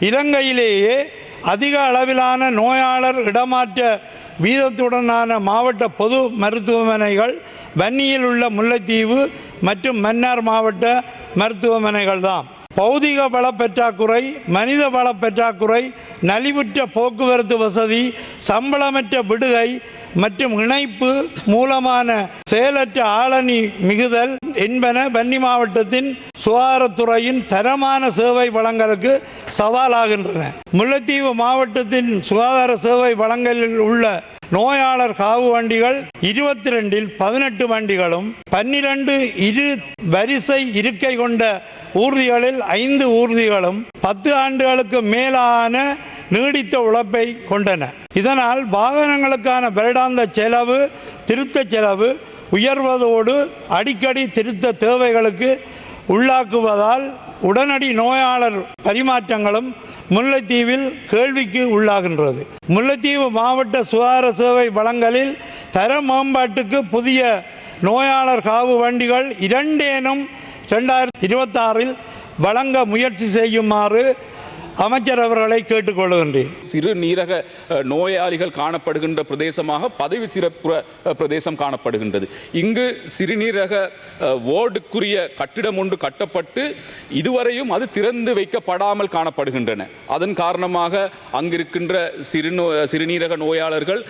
இலங்கையிலேயே அதிக அளவிலான நோயாளர் இடமாற்ற வீதத்துடனான மாவட்ட பொது மருத்துவமனைகள் வன்னியில் உள்ள முல்லைத்தீவு மற்றும் மன்னார் மாவட்ட மருத்துவமனைகள் தான். பௌதிக வள பற்றாக்குறை மனித வள பற்றாக்குறை நலிவுற்ற போக்குவரத்து வசதி சம்பளமற்ற விடுகை மற்றும் இணைப்பு மூலமான செயலற்ற ஆளணி மிகுதல் என்பன வன்னி மாவட்டத்தின் சுகாதாரத்துறையின் தரமான சேவை வழங்கலுக்கு சவாலாகின்றன. முல்லைத்தீவு மாவட்டத்தின் சுகாதார சேவை வழங்கலில் உள்ள நோயாளர் காவு வண்டிகள் இருபத்தி ரெண்டில் பதினெட்டு வண்டிகளும் பன்னிரண்டு இரு வரிசை இருக்கை கொண்ட ஊர்திகளில் ஐந்து ஊர்திகளும் பத்து ஆண்டுகளுக்கு மேலான நீடித்த உழைப்பை கொண்டன. இதனால் வாகனங்களுக்கான வருடாந்த செலவு திருத்த செலவு உயர்வதோடு அடிக்கடி திருத்த தேவைகளுக்கு உள்ளாக்குவதால் உடனடி நோயாளர் பரிமாற்றங்களும் முல்லைத்தீவில் கேள்விக்கு உள்ளாகின்றது. முல்லைத்தீவு மாவட்ட சுகாதார சேவை வளங்களில் தர மேம்பாட்டுக்கு புதிய நோயாளர் காவு வண்டிகள் இரண்டேனும் இரண்டாயிரத்தி இருபத்தாறில் வழங்க முயற்சி செய்யுமாறு அமைச்சர் அவர்களை கேட்டுக்கொள்கின்றேன். சிறுநீரக நோயாளிகள் காணப்படுகின்ற பிரதேசமாக பதவி சிறப்பு பிரதேசம் காணப்படுகின்றது. இங்கு சிறுநீரக வார்டுக்குரிய கட்டிடம் ஒன்று கட்டப்பட்டு இதுவரையும் அது திறந்து வைக்கப்படாமல் காணப்படுகின்றன. அதன் காரணமாக அங்கிருக்கின்ற சிறுநோ சிறுநீரக நோயாளர்கள்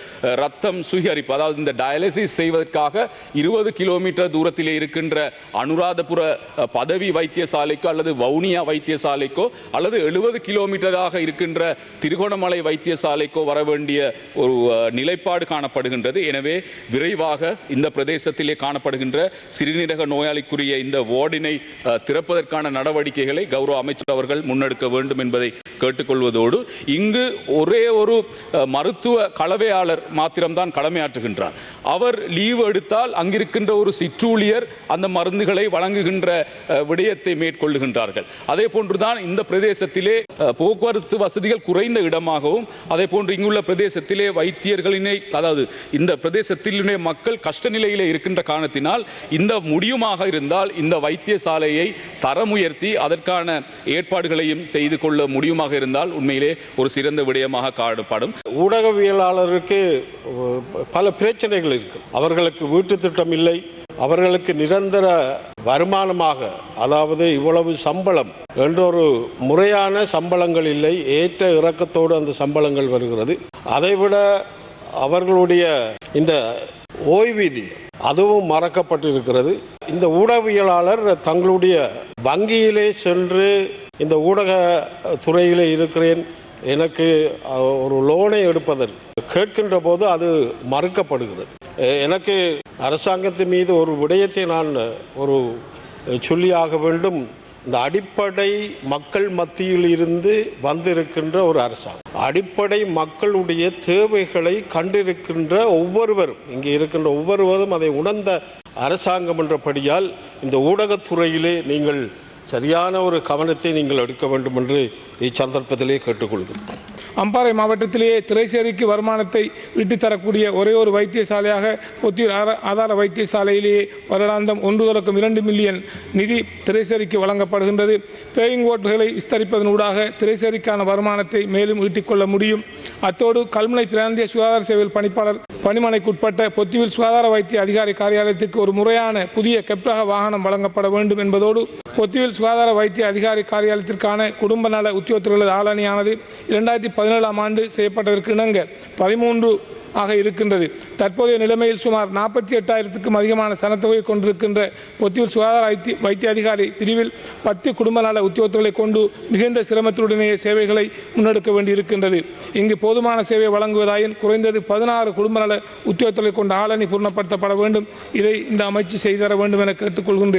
ரத்தம் சுகரிப்பு அதாவது இந்த டயாலிசிஸ் செய்வதற்காக இருபது கிலோமீட்டர் தூரத்திலே இருக்கின்ற அனுராதபுர பதவி வைத்தியசாலைக்கோ அல்லது வவுனியா வைத்தியசாலைக்கோ அல்லது எழுபது கிலோ கிலோமீட்டராக இருக்கின்ற திருகோணமலை வைத்தியசாலைக்கோ வர வேண்டிய ஒரு நிலைப்பாடு காணப்படுகின்றது. எனவே விரைவாக இந்த பிரதேசத்திலே காணப்படுகின்ற சிறுநீரக நோயாளிக்குரிய இந்த வார்டினை திறப்பதற்கான நடவடிக்கைகளை கௌரவ அமைச்சர் அவர்கள் முன்னெடுக்க வேண்டும் என்பதை கேட்டுக்கொள்வதோடு இங்கு ஒரே ஒரு மருத்துவ கலவையாளர் மாத்திரம்தான் கடமையாற்றுகின்றார். அவர் லீவு எடுத்தால் அங்கிருக்கின்ற ஒரு சிற்றூழியர் அந்த மருந்துகளை வழங்குகின்ற விடயத்தை மேற்கொள்ளுகின்றார்கள். அதே போன்றுதான் இந்த பிரதேசத்திலே போக்குவரத்து வசதிகள் குறைந்த இடமாகவும் அதே போன்று இங்குள்ள பிரதேசத்திலே வைத்தியர்களினை அதாவது இந்த பிரதேசத்திலே மக்கள் கஷ்ட நிலையிலே இருக்கின்ற காரணத்தினால் இந்த முடியுமாக இருந்தால் இந்த வைத்தியசாலையை தரம் உயர்த்தி அதற்கான ஏற்பாடுகளையும் செய்து கொள்ள முடியுமாக இருந்தால் உண்மையிலே ஒரு சிறந்த விடயமாக காணப்படும். ஊடகவியலாளருக்கு பல பிரச்சனைகள் இருக்கு. அவர்களுக்கு வீட்டு திட்டம் இல்லை. அவர்களுக்கு நிரந்தர வருமானமாக அதாவது இவ்வளவு சம்பளம் என்றொரு முறையான சம்பளங்கள் இல்லை. ஏற்ற இறக்கத்தோடு அந்த சம்பளங்கள் வருகிறது. அதைவிட அவர்களுடைய இந்த ஓய்வீதி அதுவும் மறக்கப்பட்டிருக்கிறது. இந்த ஊடகவியலாளர் தங்களுடைய வங்கியிலே சென்று இந்த ஊடக துறையில் இருக்கிறேன். எனக்கு ஒரு லோனை எடுப்பதற்கு கேட்கின்ற போது அது மறுக்கப்படுகிறது. எனக்கு அரசாங்கத்தின் மீது ஒரு விடயத்தை நான் ஒரு சொல்லியாக வேண்டும். இந்த அடிப்படை மக்கள் மத்தியில் இருந்து வந்திருக்கின்ற ஒரு அரசாங்கம். அடிப்படை மக்களுடைய தேவைகளை கண்டிருக்கின்ற ஒவ்வொருவரும் இங்கே இருக்கின்ற ஒவ்வொருவரும் அதை உணர்ந்த அரசாங்கம் என்றபடியால் இந்த ஊடகத்துறையிலே நீங்கள் சரியான ஒரு கவனத்தை நீங்கள் எடுக்க வேண்டும் என்று இச்சந்தர்ப்பத்திலே கேட்டுக்கொள்கிறேன். அம்பாறை மாவட்டத்திலேயே திரைசேரிக்கு வருமானத்தை ஈட்டித் தரக்கூடிய ஒரே ஒரு வைத்தியசாலையாக பொத்தியூர் ஆதார வைத்தியசாலையிலேயே வருடாந்தம் ஒன்று தொடக்கம் இரண்டு மில்லியன் நிதி திரைசேரிக்கு வழங்கப்படுகின்றது. பேயிங் ஓட்டுகளை விஸ்தரிப்பதனூடாக திரைசேரிக்கான வருமானத்தை மேலும் ஈட்டிக்கொள்ள முடியும். அத்தோடு கல்முனை பிராந்திய சுகாதார சேவையில் பணிப்பாளர் பணிமனைக்குட்பட்ட பொத்தியூர் சுகாதார வைத்திய அதிகாரி காரியாலயத்துக்கு ஒரு முறையான புதிய கெப்ரக வாகனம் வழங்கப்பட வேண்டும் என்பதோடு பொத்தியூர் சுகாதார வைத்திய அதிகாரி காரியாலயத்திற்கான குடும்ப நல உத்தியோகத்தர்களது ஆளணியானது இரண்டாயிரத்தி பதினேழாம் ஆண்டு செய்யப்பட்டதற்கு இணங்க பதிமூன்று ஆக இருக்கின்றது. தற்போதைய நிலைமையில் சுமார் நாற்பத்தி எட்டாயிரத்துக்கும் அதிகமான சனத்தொகை கொண்டிருக்கின்ற பொத்தியூர் சுகாதார வைத்திய வைத்திய அதிகாரி பிரிவில் பத்து குடும்ப நல உத்தியோகத்தர்களை கொண்டு மிகுந்த சிரமத்துடனேயே சேவைகளை முன்னெடுக்க வேண்டியிருக்கின்றது. இங்கு போதுமான சேவை வழங்குவதாயின் குறைந்தது பதினாறு குடும்ப நல உத்தியோகத்தர்களை கொண்ட ஆளணி பூர்ணப்படுத்தப்பட வேண்டும். இதை இந்த அமைச்சு செய்து தர வேண்டும் என கேட்டுக்கொள்கின்றேன்.